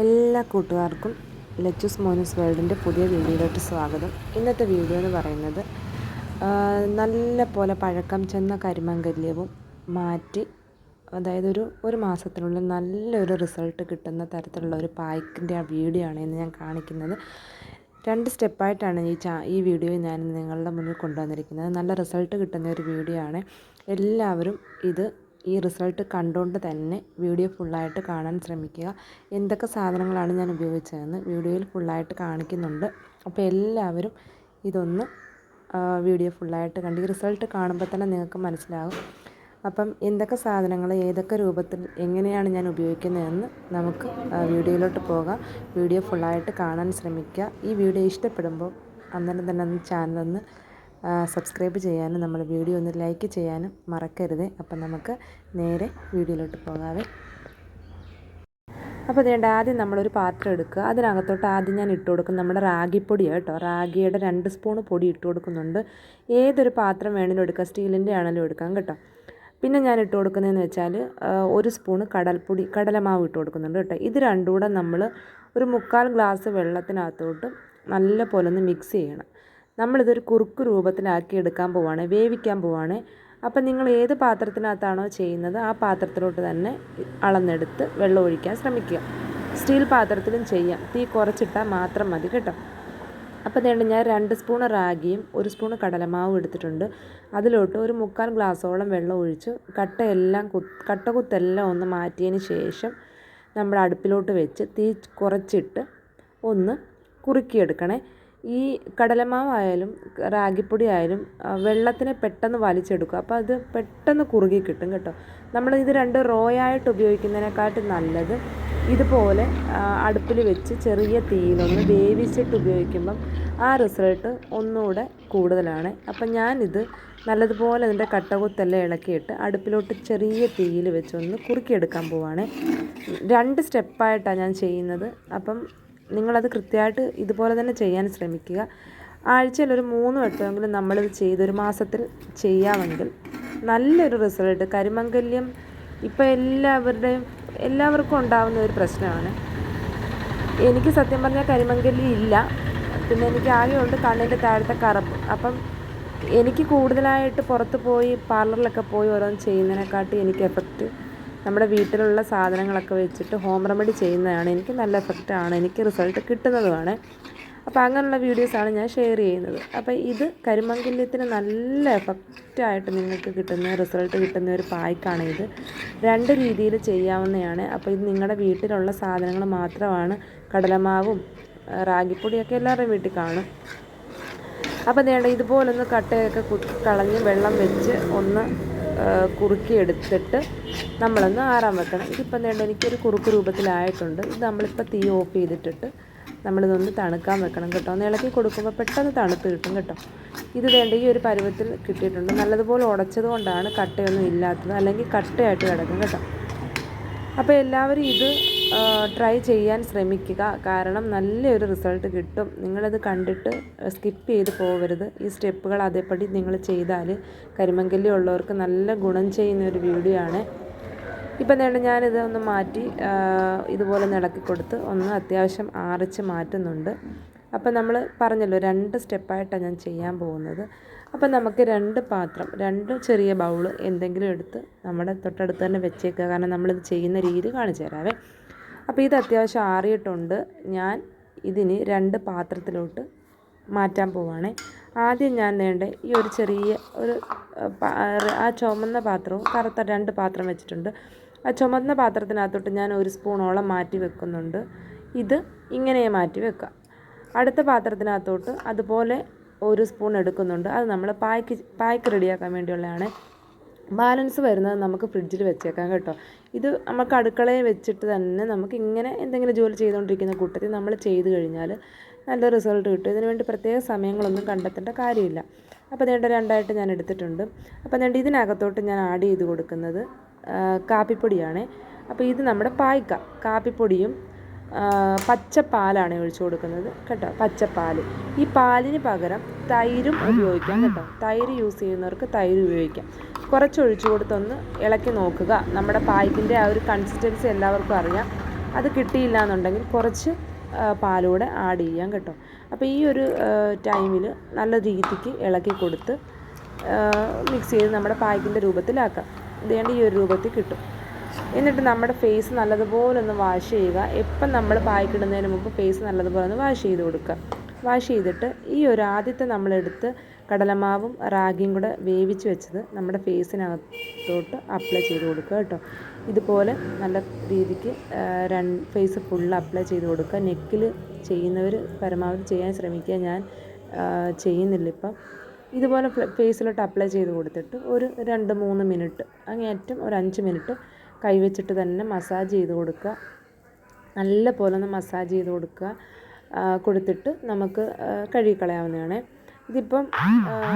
എല്ലാ കൂട്ടുകാർക്കും ലച്ചൂസ് മോനസ് വേൾഡിന്റെ പുതിയ വീഡിയോയിലോട്ട് സ്വാഗതം. ഇന്നത്തെ വീഡിയോ എന്ന് പറയുന്നത് നല്ല പോലെ പഴക്കം ചെന്ന കരിമങ്കല്യവും മാറ്റി അതായത് ഒരു ഒരു മാസത്തിനുള്ളിൽ നല്ലൊരു റിസൾട്ട് കിട്ടുന്ന തരത്തിലുള്ള ഒരു പായ്ക്കിന്റെ ആ വീഡിയോ ആണ് ഇന്ന് ഞാൻ കാണിക്കുന്നത്. രണ്ട് സ്റ്റെപ്പായിട്ടാണ് ഈ ചാ ഈ വീഡിയോ ഞാൻ നിങ്ങളുടെ മുന്നിൽ കൊണ്ടുവന്നിരിക്കുന്നത്. നല്ല റിസൾട്ട് കിട്ടുന്ന ഒരു വീഡിയോ ആണ്. എല്ലാവരും ഇത് ഈ റിസൾട്ട് കണ്ടുകൊണ്ട് തന്നെ വീഡിയോ ഫുള്ളായിട്ട് കാണാൻ ശ്രമിക്കുക. എന്തൊക്കെ സാധനങ്ങളാണ് ഞാൻ ഉപയോഗിച്ചതെന്ന് വീഡിയോയിൽ ഫുള്ളായിട്ട് കാണിക്കുന്നുണ്ട്. അപ്പോൾ എല്ലാവരും ഇതൊന്ന് വീഡിയോ ഫുള്ളായിട്ട് കണ്ട് ഈ റിസൾട്ട് കാണുമ്പോൾ തന്നെ നിങ്ങൾക്ക് മനസ്സിലാകും അപ്പം എന്തൊക്കെ സാധനങ്ങൾ ഏതൊക്കെ രൂപത്തിൽ എങ്ങനെയാണ് ഞാൻ ഉപയോഗിക്കുന്നതെന്ന് നമുക്ക് വീഡിയോയിലോട്ട് പോകാം. വീഡിയോ ഫുള്ളായിട്ട് കാണാൻ ശ്രമിക്കുക. ഈ വീഡിയോ ഇഷ്ടപ്പെടുമ്പോൾ അന്നേരം തന്നെ ചാനലൊന്ന് സബ്സ്ക്രൈബ് ചെയ്യാനും നമ്മൾ വീഡിയോ ഒന്ന് ലൈക്ക് ചെയ്യാനും മറക്കരുത്. അപ്പം നമുക്ക് നേരെ വീഡിയോയിലോട്ട് പോകാവേ. അപ്പോൾ അതുകൊണ്ട് ആദ്യം നമ്മളൊരു പാത്രം എടുക്കുക. അതിനകത്തോട്ട് ആദ്യം ഞാൻ ഇട്ട് കൊടുക്കും. നമ്മുടെ റാഗിപ്പൊടിയാണ് കേട്ടോ. റാഗിയുടെ രണ്ട് സ്പൂൺ പൊടി ഇട്ട് കൊടുക്കുന്നുണ്ട്. ഏതൊരു പാത്രം വേണമെങ്കിലും എടുക്കാം. സ്റ്റീലിന്റെ ആണെങ്കിലും എടുക്കാം കേട്ടോ. പിന്നെ ഞാൻ ഇട്ട് കൊടുക്കുന്നതെന്ന് വെച്ചാൽ ഒരു സ്പൂണ് കടൽപ്പൊടി കടലമാവ് ഇട്ട് കൊടുക്കുന്നുണ്ട് കേട്ടോ. ഇത് രണ്ടും കൂടെ നമ്മൾ ഒരു മുക്കാൽ ഗ്ലാസ് വെള്ളത്തിനകത്തോട്ട് നല്ല പോലെ ഒന്ന് മിക്സ് ചെയ്യണം. നമ്മളിതൊരു കുറുക്ക് രൂപത്തിലാക്കി എടുക്കാൻ പോവാണ് വേവിക്കാൻ പോവാണ്. അപ്പം നിങ്ങൾ ഏത് പാത്രത്തിനകത്താണോ ചെയ്യുന്നത് ആ പാത്രത്തിലോട്ട് തന്നെ അളന്നെടുത്ത് വെള്ളം ഒഴിക്കാൻ ശ്രമിക്കുക. സ്റ്റീൽ പാത്രത്തിലും ചെയ്യാം. തീ കുറച്ചിട്ടാൽ മാത്രം മതി കേട്ടോ. അപ്പോൾ വേണ്ട ഞാൻ രണ്ട് സ്പൂൺ റാഗിയും ഒരു സ്പൂൺ കടലമാവും എടുത്തിട്ടുണ്ട്. അതിലോട്ട് ഒരു മുക്കാൽ ഗ്ലാസ്സോളം വെള്ളം ഒഴിച്ച് കട്ടയെല്ലാം കു കട്ട കുത്തെല്ലാം ഒന്ന് മാറ്റിയതിന് ശേഷം നമ്മൾ അടുപ്പിലോട്ട് വെച്ച് തീ കുറച്ചിട്ട് ഒന്ന് കുറുക്കിയെടുക്കണേ. ഈ കടലമാവായാലും റാഗിപ്പൊടി ആയാലും വെള്ളത്തിനെ പെട്ടെന്ന് വലിച്ചെടുക്കും. അപ്പോൾ അത് പെട്ടെന്ന് കുറുകി കിട്ടും കേട്ടോ. നമ്മൾ ഇത് രണ്ട് റോ ആയിട്ട് ഉപയോഗിക്കുന്നതിനെക്കാട്ടും നല്ലത് ഇതുപോലെ അടുപ്പിൽ വെച്ച് ചെറിയ തീയിലൊന്ന് വേവിച്ചിട്ട് ഉപയോഗിക്കുമ്പം ആ റിസൾട്ട് ഒന്നുകൂടെ കൂടുതലാണ്. അപ്പം ഞാനിത് നല്ലതുപോലെ അതിന്റെ കട്ടകുത്തെല്ലാം ഇളക്കിയിട്ട് അടുപ്പിലോട്ട് ചെറിയ തീയിൽ വെച്ചൊന്ന് കുറുക്കിയെടുക്കാൻ പോവാണ്. രണ്ട് സ്റ്റെപ്പായിട്ടാണ് ഞാൻ ചെയ്യുന്നത്. അപ്പം നിങ്ങളത് കൃത്യമായിട്ട് ഇതുപോലെ തന്നെ ചെയ്യാൻ ശ്രമിക്കുക. ആഴ്ചയിൽ ഒരു മൂന്ന് വട്ടമെങ്കിലും നമ്മളിത് ചെയ്തൊരു മാസത്തിൽ ചെയ്യാമെങ്കിൽ നല്ലൊരു റിസൾട്ട്. കരിമംഗല്യം ഇപ്പോൾ എല്ലാവരുടെയും എല്ലാവർക്കും ഉണ്ടാകുന്ന ഒരു പ്രശ്നമാണ്. എനിക്ക് സത്യം പറഞ്ഞാൽ കരിമംഗല്യം ഇല്ല. പിന്നെ എനിക്ക് ആകെ ഉണ്ട് കണ്ണിന്റെ താഴത്തെ കറുപ്പ്. അപ്പം എനിക്ക് കൂടുതലായിട്ട് പുറത്ത് പോയി പാർലറിലൊക്കെ പോയി ഓരോന്ന് ചെയ്യുന്നതിനെക്കാട്ടി എനിക്ക് എഫക്റ്റ് നമ്മുടെ വീട്ടിലുള്ള സാധനങ്ങളൊക്കെ വെച്ചിട്ട് ഹോം റെമഡി ചെയ്യുന്നതാണ്. എനിക്ക് നല്ല എഫക്റ്റാണ് എനിക്ക് റിസൾട്ട് കിട്ടുന്നതുമാണ്. അപ്പോൾ അങ്ങനെയുള്ള വീഡിയോസാണ് ഞാൻ ഷെയർ ചെയ്യുന്നത്. അപ്പോൾ ഇത് കരിമംഗല്യത്തിന് നല്ല എഫക്റ്റായിട്ട് നിങ്ങൾക്ക് കിട്ടുന്ന റിസൾട്ട് കിട്ടുന്ന ഒരു പായ്ക്കാണ് ഇത്. രണ്ട് രീതിയിൽ ചെയ്യാവുന്നതാണ്. അപ്പോൾ ഇത് നിങ്ങളുടെ വീട്ടിലുള്ള സാധനങ്ങൾ മാത്രമാണ്. കടലമാവും റാഗിപ്പൊടിയൊക്കെ എല്ലാവരുടെയും വീട്ടിൽ കാണും. അപ്പോൾ വേണ്ട ഇതുപോലൊന്ന് കട്ടയൊക്കെ കളഞ്ഞ് വെള്ളം വെച്ച് ഒന്ന് കുറുക്കിയെടുത്തിട്ട് നമ്മളൊന്ന് ആറാൻ വെക്കണം. ഇതിപ്പം വേണ്ട എനിക്കൊരു കുറുക്ക് രൂപത്തിലായിട്ടുണ്ട്. ഇത് നമ്മളിപ്പോൾ തീ ഓഫ് ചെയ്തിട്ടിട്ട് നമ്മളിതൊന്ന് തണുക്കാൻ വെക്കണം കേട്ടോ. ഒന്ന് ഇളക്കി കൊടുക്കുമ്പോൾ പെട്ടെന്ന് തണുത്ത് കിട്ടും കേട്ടോ. ഇത് വേണ്ട ഈ ഒരു പരുവത്തിൽ കിട്ടിയിട്ടുണ്ട്. നല്ലതുപോലെ ഉടച്ചത് കൊണ്ടാണ് കട്ടയൊന്നും ഇല്ലാത്തത്. അല്ലെങ്കിൽ കട്ടയായിട്ട് കിടക്കും കേട്ടോ. അപ്പോൾ എല്ലാവരും ഇത് ട്രൈ ചെയ്യാൻ ശ്രമിക്കുക. കാരണം നല്ലൊരു റിസൾട്ട് കിട്ടും. നിങ്ങളത് കണ്ടിട്ട് സ്കിപ്പ് ചെയ്ത് പോകരുത്. ഈ സ്റ്റെപ്പുകൾ അതേപടി നിങ്ങൾ ചെയ്താൽ കരിമങ്കല്ലി ഉള്ളവർക്ക് നല്ല ഗുണം ചെയ്യുന്ന ഒരു വീഡിയോ ആണ്. ഇപ്പം വേണ്ട ഞാനിത് ഒന്ന് മാറ്റി ഇതുപോലെ ഇളക്കി കൊടുത്ത് ഒന്ന് അത്യാവശ്യം ആറിച്ച് മാറ്റുന്നുണ്ട്. അപ്പം നമ്മൾ പറഞ്ഞല്ലോ രണ്ട് സ്റ്റെപ്പായിട്ടാണ് ഞാൻ ചെയ്യാൻ പോകുന്നത്. അപ്പം നമുക്ക് രണ്ട് പാത്രം രണ്ട് ചെറിയ ബൗൾ എന്തെങ്കിലും എടുത്ത് നമ്മുടെ തൊട്ടടുത്ത് തന്നെ വെച്ചേക്കുക. കാരണം നമ്മളിത് ചെയ്യുന്ന രീതി കാണിച്ചു തരാവേ. അപ്പോൾ ഇത് അത്യാവശ്യം ആറിയിട്ടുണ്ട്. ഞാൻ ഇതിന് രണ്ട് പാത്രത്തിലോട്ട് മാറ്റാൻ പോവാണേ. ആദ്യം ഞാൻ വേണ്ട ഈ ഒരു ചെറിയ ഒരു ആ ചുമന്ന പാത്രവും കറുത്ത രണ്ട് പാത്രം വെച്ചിട്ടുണ്ട്. ആ ചുമന്ന പാത്രത്തിനകത്തോട്ട് ഞാൻ ഒരു സ്പൂണോളം മാറ്റി വെക്കുന്നുണ്ട്. ഇത് ഇങ്ങനെ മാറ്റി വെക്കുക. അടുത്ത പാത്രത്തിനകത്തോട്ട് അതുപോലെ ഒരു സ്പൂൺ എടുക്കുന്നുണ്ട്. അത് നമ്മൾ പായ്ക്ക് പായ്ക്ക് റെഡിയാക്കാൻ വേണ്ടിയുള്ളതാണ് ബാലൻസ് വരുന്നത് നമുക്ക് ഫ്രിഡ്ജിൽ വെച്ചേക്കാം കേട്ടോ. ഇത് നമുക്ക് അടുക്കളയിൽ വെച്ചിട്ട് തന്നെ നമുക്ക് ഇങ്ങനെ എന്തെങ്കിലും ജോലി ചെയ്തുകൊണ്ടിരിക്കുന്ന കൂട്ടത്തിൽ നമ്മൾ ചെയ്ത് കഴിഞ്ഞാൽ നല്ല റിസൾട്ട് കിട്ടും. ഇതിന് വേണ്ടി പ്രത്യേക സമയങ്ങളൊന്നും കണ്ടെത്തേണ്ട കാര്യമില്ല. അപ്പോൾ നേണ്ട രണ്ടായിട്ട് ഞാൻ എടുത്തിട്ടുണ്ട്. അപ്പോൾ നേണ്ട ഇതിനകത്തോട്ട് ഞാൻ ആഡ് ചെയ്ത് കൊടുക്കുന്നത് കാപ്പിപ്പൊടിയാണ്. അപ്പോൾ ഇത് നമ്മുടെ പായ്ക്ക. കാപ്പിപ്പൊടിയും പച്ചപ്പാലാണ് ഒഴിച്ചു കൊടുക്കുന്നത് കേട്ടോ പച്ചപ്പാൽ ഈ പാലിന് പകരം തൈരും ഉപയോഗിക്കാം കേട്ടോ. തൈര് യൂസ് ചെയ്യുന്നവർക്ക് തൈര് ഉപയോഗിക്കാം. കുറച്ച് ഒഴിച്ചു കൊടുത്തൊന്ന് ഇളക്കി നോക്കുക. നമ്മുടെ പായ്ക്കിന്റെ ആ ഒരു കൺസിസ്റ്റൻസി എല്ലാവർക്കും അറിയാം. അത് കിട്ടിയില്ല എന്നുണ്ടെങ്കിൽ കുറച്ച് പാലൂടെ ആഡ് ചെയ്യാം കേട്ടോ. അപ്പോൾ ഈ ഒരു ടൈമിൽ നല്ല രീതിക്ക് ഇളക്കി കൊടുത്ത് മിക്സ് ചെയ്ത് നമ്മുടെ പായ്ക്കിന്റെ രൂപത്തിലാക്കാം. ഇതേണ്ട ഈ ഒരു രൂപത്തിൽ കിട്ടും. എന്നിട്ട് നമ്മുടെ ഫേസ് നല്ലതുപോലെ ഒന്ന് വാഷ് ചെയ്യുക. എപ്പം നമ്മൾ പായ്ക്കിടുന്നതിന് മുമ്പ് ഫേസ് നല്ലതുപോലെ ഒന്ന് വാഷ് ചെയ്ത് കൊടുക്കുക. വാഷ് ചെയ്തിട്ട് ഈ ഒരു ആദ്യത്തെ നമ്മളെടുത്ത് കടലമാവും റാഗിയും കൂടെ വേവിച്ച് വെച്ചത് നമ്മുടെ ഫേസിനകത്തോട്ട് അപ്ലൈ ചെയ്ത് കൊടുക്കുക കേട്ടോ. ഇതുപോലെ നല്ല രീതിക്ക് രണ്ട് ഫേസ് ഫുൾ അപ്ലൈ ചെയ്ത് കൊടുക്കുക. നെക്കിൽ ചെയ്യുന്നവർ പരമാവധി ചെയ്യാൻ ശ്രമിക്കുക. ഞാൻ ചെയ്യുന്നില്ല ഇപ്പം. ഇതുപോലെ ഫേസിലോട്ട് അപ്ലൈ ചെയ്ത് കൊടുത്തിട്ട് ഒരു രണ്ട് മൂന്ന് മിനിറ്റ് അങ്ങേയറ്റം ഒരു അഞ്ച് മിനിറ്റ് കൈവച്ചിട്ട് തന്നെ മസാജ് ചെയ്ത് കൊടുക്കുക. നല്ല പോലെ ഒന്ന് മസാജ് ചെയ്ത് കൊടുക്കുക. കൊടുത്തിട്ട് നമുക്ക് കഴുകിക്കളയാവുന്നതാണ്. ഇതിപ്പം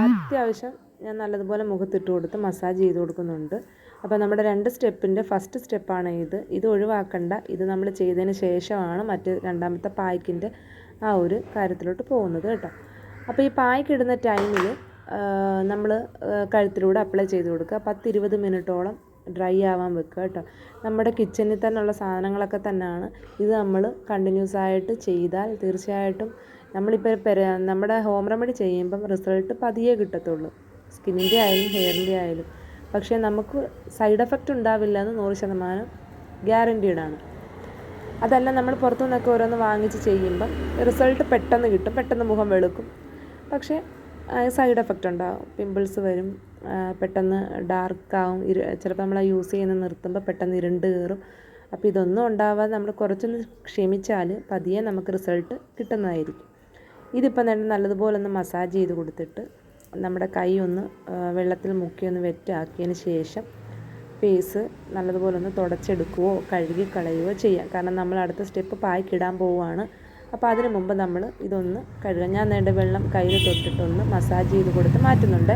അത്യാവശ്യം ഞാൻ നല്ലതുപോലെ മുഖത്തിട്ട് കൊടുത്ത് മസാജ് ചെയ്ത് കൊടുക്കുന്നുണ്ട്. അപ്പോൾ നമ്മുടെ രണ്ട് സ്റ്റെപ്പിന്റെ ഫസ്റ്റ് സ്റ്റെപ്പാണ് ഇത്. ഇത് ഒഴിവാക്കണ്ട. ഇത് നമ്മൾ ചെയ്തതിന് ശേഷമാണ് മറ്റ് രണ്ടാമത്തെ പായ്ക്കിന്റെ ആ ഒരു കാര്യത്തിലോട്ട് പോകുന്നത് കേട്ടോ. അപ്പോൾ ഈ പായ്ക്കിടുന്ന ടൈമിൽ നമ്മൾ കഴുത്തിലൂടെ അപ്ലൈ ചെയ്ത് കൊടുക്കുക. പത്തിരുപത് മിനിറ്റോളം ഡ്രൈ ആവാൻ വെക്കുക കേട്ടോ. നമ്മുടെ കിച്ചണിൽ തന്നെയുള്ള സാധനങ്ങളൊക്കെ തന്നെയാണ്. ഇത് നമ്മൾ കണ്ടിന്യൂസ് ആയിട്ട് ചെയ്താൽ തീർച്ചയായിട്ടും നമ്മളിപ്പോൾ പെര നമ്മുടെ ഹോം റെമഡി ചെയ്യുമ്പം റിസൾട്ട് പതിയെ കിട്ടത്തുള്ളൂ. സ്കിന്നിന്റെ ആയാലും ഹെയറിന്റെ ആയാലും. പക്ഷേ നമുക്ക് സൈഡ് എഫക്റ്റ് ഉണ്ടാവില്ല എന്ന് നൂറ് ശതമാനം ഗ്യാരന്റീഡാണ് അതല്ല നമ്മൾ പുറത്തു നിന്നൊക്കെ ഓരോന്ന് വാങ്ങിച്ച് ചെയ്യുമ്പം റിസൾട്ട് പെട്ടെന്ന് കിട്ടും പെട്ടെന്ന് മുഖം വെളുക്കും. പക്ഷേ സൈഡ് എഫക്റ്റ് ഉണ്ടാകും പിമ്പിൾസ് വരും പെട്ടെന്ന് ഡാർക്കാവും. ഇരു ചിലപ്പോൾ നമ്മൾ യൂസ് ചെയ്യുന്ന നിർത്തുമ്പോൾ പെട്ടെന്ന് ഇരുണ്ട് കയറും അപ്പോൾ ഇതൊന്നും ഉണ്ടാവാതെ നമ്മൾ കുറച്ചൊന്ന് ക്ഷമിച്ചാൽ പതിയെ നമുക്ക് റിസൾട്ട് കിട്ടുന്നതായിരിക്കും. ഇതിപ്പോൾ നല്ലതുപോലെ ഒന്ന് മസാജ് ചെയ്ത് കൊടുത്തിട്ട് നമ്മുടെ കൈ ഒന്ന് വെള്ളത്തിൽ മുക്കി ഒന്ന് വെറ്റാക്കിയതിന് ശേഷം ഫേസ് നല്ലതുപോലെ ഒന്ന് തുടച്ചെടുക്കുകയോ കഴുകി കളയുകയോ ചെയ്യാം. കാരണം നമ്മൾ അടുത്ത സ്റ്റെപ്പ് പായ്ക്കിടാൻ പോവുകയാണ്. അപ്പോൾ അതിന് മുമ്പ് നമ്മൾ ഇതൊന്ന് കഴുകാം. ഞാൻ നേണ്ട വെള്ളം കയ്യിൽ തൊട്ടിട്ടൊന്ന് മസാജ് ചെയ്ത് കൊടുത്ത് മാറ്റുന്നുണ്ട്.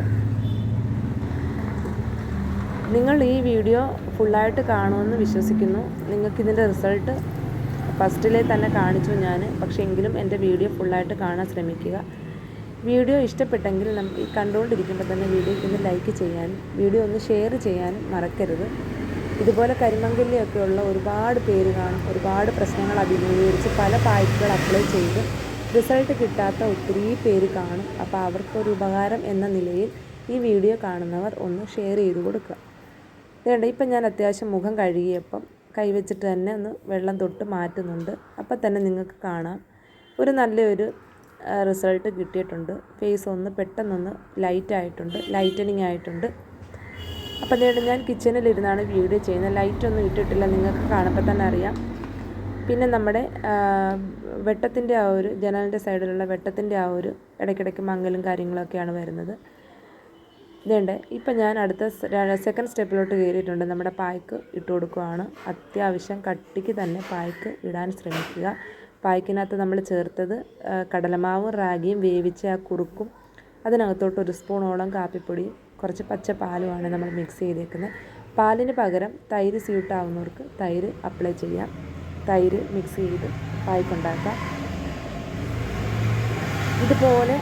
നിങ്ങൾ ഈ വീഡിയോ ഫുള്ളായിട്ട് കാണുമെന്ന് വിശ്വസിക്കുന്നു. നിങ്ങൾക്കിതിന്റെ റിസൾട്ട് ഫസ്റ്റിലെ തന്നെ കാണിച്ചു ഞാൻ. പക്ഷേ എങ്കിലും എന്റെ വീഡിയോ ഫുള്ളായിട്ട് കാണാൻ ശ്രമിക്കുക. വീഡിയോ ഇഷ്ടപ്പെട്ടെങ്കിൽ ഈ കണ്ടുകൊണ്ടിരിക്കുമ്പോൾ തന്നെ വീഡിയോയ്ക്ക് ഒന്ന് ലൈക്ക് ചെയ്യാനും വീഡിയോ ഒന്ന് ഷെയർ ചെയ്യാനും മറക്കരുത്. ഇതുപോലെ കരിമങ്കല്ലിയൊക്കെ ഉള്ള ഒരുപാട് പേര് കാണും ഒരുപാട് പ്രശ്നങ്ങൾ അഭിമുഖീകരിച്ച് പല പായ്ക്കുകൾ അപ്ലൈ ചെയ്ത് റിസൾട്ട് കിട്ടാത്ത ഒത്തിരി പേര് കാണും. അപ്പോൾ അവർക്കൊരു ഉപകാരം എന്ന നിലയിൽ ഈ വീഡിയോ കാണുന്നവർ ഒന്ന് ഷെയർ ചെയ്ത് കൊടുക്കുക. വേണ്ട ഇപ്പം ഞാൻ അത്യാവശ്യം മുഖം കഴുകിയപ്പം കൈവച്ചിട്ട് തന്നെ ഒന്ന് വെള്ളം തൊട്ട് മാറ്റുന്നുണ്ട്. അപ്പം തന്നെ നിങ്ങൾക്ക് കാണാം. ഒരു നല്ലൊരു റിസൾട്ട് കിട്ടിയിട്ടുണ്ട്. ഫേസ് ഒന്ന് പെട്ടെന്നൊന്ന് ലൈറ്റ് ആയിട്ടുണ്ട് ലൈറ്റനിങ് ആയിട്ടുണ്ട്. അപ്പം അതുകൊണ്ട് ഞാൻ കിച്ചണിലിരുന്നാണ് വീഡിയോ ചെയ്യുന്നത്. ലൈറ്റൊന്നും ഇട്ടിട്ടില്ല നിങ്ങൾക്ക് കാണുമ്പോൾ തന്നെ അറിയാം. പിന്നെ നമ്മുടെ വെട്ടത്തിന്റെ ആ ഒരു ജനലിന്റെ സൈഡിലുള്ള വെട്ടത്തിന്റെ ആ ഒരു ഇടയ്ക്കിടയ്ക്ക് മങ്ങലും കാര്യങ്ങളൊക്കെയാണ് വരുന്നത്. ഇതുണ്ട്. ഇപ്പം ഞാൻ അടുത്ത സെക്കൻഡ് സ്റ്റെപ്പിലോട്ട് കയറിയിട്ടുണ്ട്. നമ്മുടെ പായ്ക്ക് ഇട്ട് കൊടുക്കുകയാണ് അത്യാവശ്യം കട്ടിക്ക് തന്നെ പായ്ക്ക് ഇടാൻ ശ്രമിക്കുക. പായ്ക്കിനകത്ത് നമ്മൾ ചേർത്തത് കടലമാവും റാഗിയും വേവിച്ച ആ കുറുക്കും അതിനകത്തോട്ട് ഒരു സ്പൂണോളം കാപ്പിപ്പൊടിയും കുറച്ച് പച്ച പാലുമാണ് നമ്മൾ മിക്സ് ചെയ്തേക്കുന്നത്. പാലിന് പകരം തൈര് സ്യൂട്ടാവുന്നവർക്ക് തൈര് അപ്ലൈ ചെയ്യാം. തൈര് മിക്സ് ചെയ്ത് പായ്ക്കുണ്ടാക്കാം. ഇതുപോലെ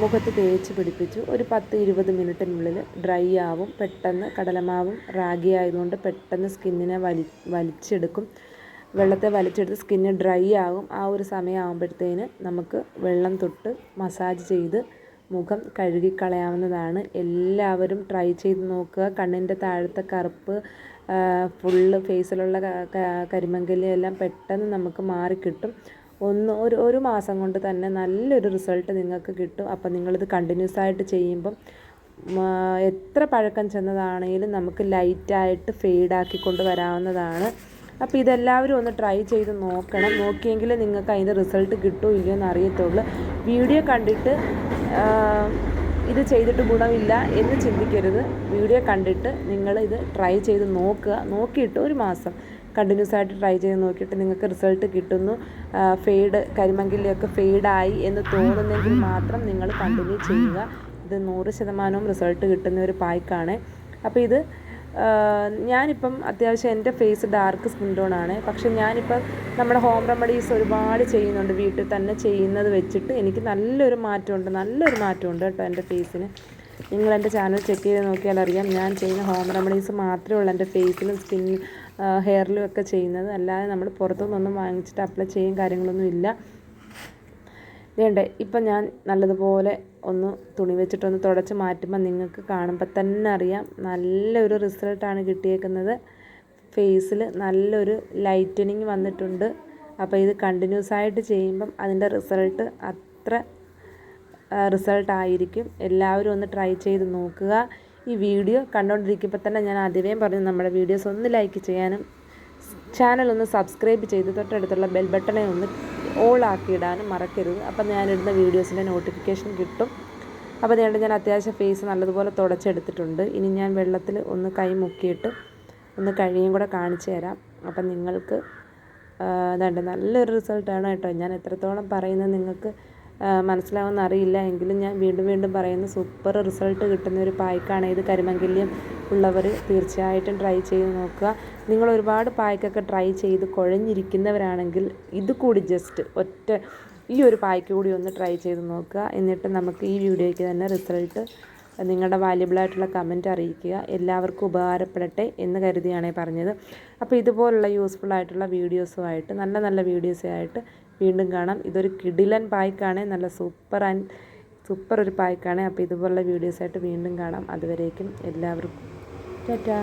മുഖത്ത് തേച്ച് പിടിപ്പിച്ചു. ഒരു പത്ത് ഇരുപത് മിനിറ്റിനുള്ളിൽ ഡ്രൈ ആവും പെട്ടെന്ന് കടലമാവും റാഗി ആയതുകൊണ്ട് പെട്ടെന്ന് സ്കിന്നിനെ വലി വലിച്ചെടുക്കും. വെള്ളത്തെ വലിച്ചെടുത്ത് സ്കിന്ന് ഡ്രൈ ആകും ആ ഒരു സമയമാകുമ്പോഴത്തേന് നമുക്ക് വെള്ളം തൊട്ട് മസാജ് ചെയ്ത് മുഖം കഴുകിക്കളയാവുന്നതാണ്. എല്ലാവരും ട്രൈ ചെയ്ത് നോക്കുക. കണ്ണിന്റെ താഴത്തെ കറുപ്പ് ഫുള്ള് ഫേസിലുള്ള കരിമങ്കലി എല്ലാം പെട്ടെന്ന് നമുക്ക് മാറിക്കിട്ടും. ഒന്ന് ഒരു ഒരു മാസം കൊണ്ട് തന്നെ നല്ലൊരു റിസൾട്ട് നിങ്ങൾക്ക് കിട്ടും. അപ്പം നിങ്ങളിത് കണ്ടിന്യൂസ് ആയിട്ട് ചെയ്യുമ്പം എത്ര പഴക്കം ചെന്നതാണെങ്കിലും നമുക്ക് ലൈറ്റായിട്ട് ഫെയ്ഡാക്കി കൊണ്ട് വരാവുന്നതാണ്. അപ്പോൾ ഇതെല്ലാവരും ഒന്ന് ട്രൈ ചെയ്ത് നോക്കണം. നോക്കിയെങ്കിൽ നിങ്ങൾക്ക് അതിന്റെ റിസൾട്ട് കിട്ടുമോ ഇല്ലയോ എന്ന് അറിയത്തുള്ളൂ. വീഡിയോ കണ്ടിട്ട് ഇത് ചെയ്തിട്ട് ഗുണമില്ല എന്ന് ചിന്തിക്കരുത്. വീഡിയോ കണ്ടിട്ട് നിങ്ങൾ ഇത് ട്രൈ ചെയ്ത് നോക്കുക. നോക്കിയിട്ട് ഒരു മാസം കണ്ടിന്യൂസ് ആയിട്ട് ട്രൈ ചെയ്ത് നോക്കിയിട്ട് നിങ്ങൾക്ക് റിസൾട്ട് കിട്ടുന്നു. ഫെയ്ഡ് കരിമങ്കിലൊക്കെ ഫെയ്ഡായി എന്ന് തോന്നുന്നെങ്കിൽ മാത്രം നിങ്ങൾ കണ്ടിന്യൂ ചെയ്യുക. ഇത് നൂറ് ശതമാനവും റിസൾട്ട് കിട്ടുന്ന ഒരു പായ്ക്കാണ്. അപ്പോൾ ഇത് ഞാനിപ്പം അത്യാവശ്യം എന്റെ ഫേസ് ഡാർക്ക് സ്കിൻ ടോൺ ആണ്. പക്ഷെ ഞാനിപ്പം നമ്മുടെ ഹോം റെമഡീസ് ഒരുപാട് ചെയ്യുന്നുണ്ട്. വീട്ടിൽ തന്നെ ചെയ്യുന്നത് വെച്ചിട്ട് എനിക്ക് നല്ലൊരു മാറ്റമുണ്ട്. നല്ലൊരു മാറ്റമുണ്ട് കേട്ടോ എന്റെ ഫേസിന് നിങ്ങൾ എന്റെ ചാനൽ ചെക്ക് ചെയ്ത് നോക്കിയാൽ അറിയാം ഞാൻ ചെയ്യുന്ന ഹോം റെമഡീസ് മാത്രമേ ഉള്ളൂ എന്റെ ഫേസിലും സ്കിൻ ഹെയറിലും ഒക്കെ ചെയ്യുന്നത്. അല്ലാതെ നമ്മൾ പുറത്തുനിന്നൊന്നും വാങ്ങിച്ചിട്ട് അപ്ലൈ ചെയ്യും കാര്യങ്ങളൊന്നും ഇല്ല. വേണ്ടേ ഇപ്പം ഞാൻ നല്ലതുപോലെ ഒന്ന് തുണി വെച്ചിട്ടൊന്ന് തുടച്ച് മാറ്റുമ്പോൾ നിങ്ങൾക്ക് കാണുമ്പോൾ തന്നെ അറിയാം നല്ലൊരു റിസൾട്ടാണ് കിട്ടിയേക്കുന്നത്. ഫേസിൽ നല്ലൊരു ലൈറ്റനിങ് വന്നിട്ടുണ്ട്. അപ്പോൾ ഇത് കണ്ടിന്യൂസ് ആയിട്ട് ചെയ്യുമ്പം അതിന്റെ റിസൾട്ട് അത്ര റിസൾട്ടായിരിക്കും എല്ലാവരും ഒന്ന് ട്രൈ ചെയ്ത് നോക്കുക. ഈ വീഡിയോ കണ്ടുകൊണ്ടിരിക്കുമ്പോൾ തന്നെ ഞാൻ ആദ്യമേ പറഞ്ഞു നമ്മുടെ വീഡിയോസ് ഒന്ന് ലൈക്ക് ചെയ്യാനും ചാനൽ ഒന്ന് സബ്സ്ക്രൈബ് ചെയ്ത് തൊട്ടടുത്തുള്ള ബെൽ ബട്ടണെ ഒന്ന് ഓൾ ആക്കിയിടാനും മറക്കരുത്. അപ്പം ഞാനിടുന്ന വീഡിയോസിന്റെ നോട്ടിഫിക്കേഷൻ കിട്ടും. അപ്പോൾ അതുകൊണ്ട് ഞാൻ അത്യാവശ്യം ഫേസ് നല്ലതുപോലെ തുടച്ചെടുത്തിട്ടുണ്ട്. ഇനി ഞാൻ വെള്ളത്തിൽ ഒന്ന് കൈ മുക്കിയിട്ട് ഒന്ന് കഴിയും കൂടെ കാണിച്ചു തരാം. അപ്പം നിങ്ങൾക്ക് അതാണ്ട് നല്ലൊരു റിസൾട്ടാണ് കേട്ടോ. ഞാൻ എത്രത്തോളം പറയുന്നത് നിങ്ങൾക്ക് മനസ്സിലാവുമെന്ന് അറിയില്ല. എങ്കിലും ഞാൻ വീണ്ടും വീണ്ടും പറയുന്ന സൂപ്പർ റിസൾട്ട് കിട്ടുന്ന ഒരു പായ്ക്കാണ് ഇത്. കരിമങ്കല്യം ഉള്ളവർ തീർച്ചയായിട്ടും ട്രൈ ചെയ്ത് നോക്കുക. നിങ്ങൾ ഒരുപാട് പായ്ക്കൊക്കെ ട്രൈ ചെയ്ത് കുഴഞ്ഞിരിക്കുന്നവരാണെങ്കിൽ ഇത് കൂടി ജസ്റ്റ് ഒറ്റ ഈ ഒരു പായ്ക്ക് കൂടി ഒന്ന് ട്രൈ ചെയ്ത് നോക്കുക. എന്നിട്ട് നമുക്ക് ഈ വീഡിയോയ്ക്ക് തന്നെ റിസൾട്ട് നിങ്ങളുടെ വാല്യബിളായിട്ടുള്ള കമന്റ് അറിയിക്കുക. എല്ലാവർക്കും ഉപകാരപ്പെടട്ടെ എന്ന് കരുതിയാണ് പറഞ്ഞത്. അപ്പോൾ ഇതുപോലുള്ള യൂസ്ഫുൾ ആയിട്ടുള്ള വീഡിയോസുമായിട്ട് നല്ല നല്ല വീഡിയോസുമായിട്ട് വീണ്ടും കാണാം. ഇതൊരു കിടിലൻ പായ്ക്കാണ്. നല്ല സൂപ്പർ ആൻഡ് സൂപ്പർ ഒരു പായ്ക്കാണ്. അപ്പോൾ ഇതുപോലുള്ള വീഡിയോസായിട്ട് വീണ്ടും കാണാം. അതുവരേക്കും എല്ലാവർക്കും. ടാറ്റാ.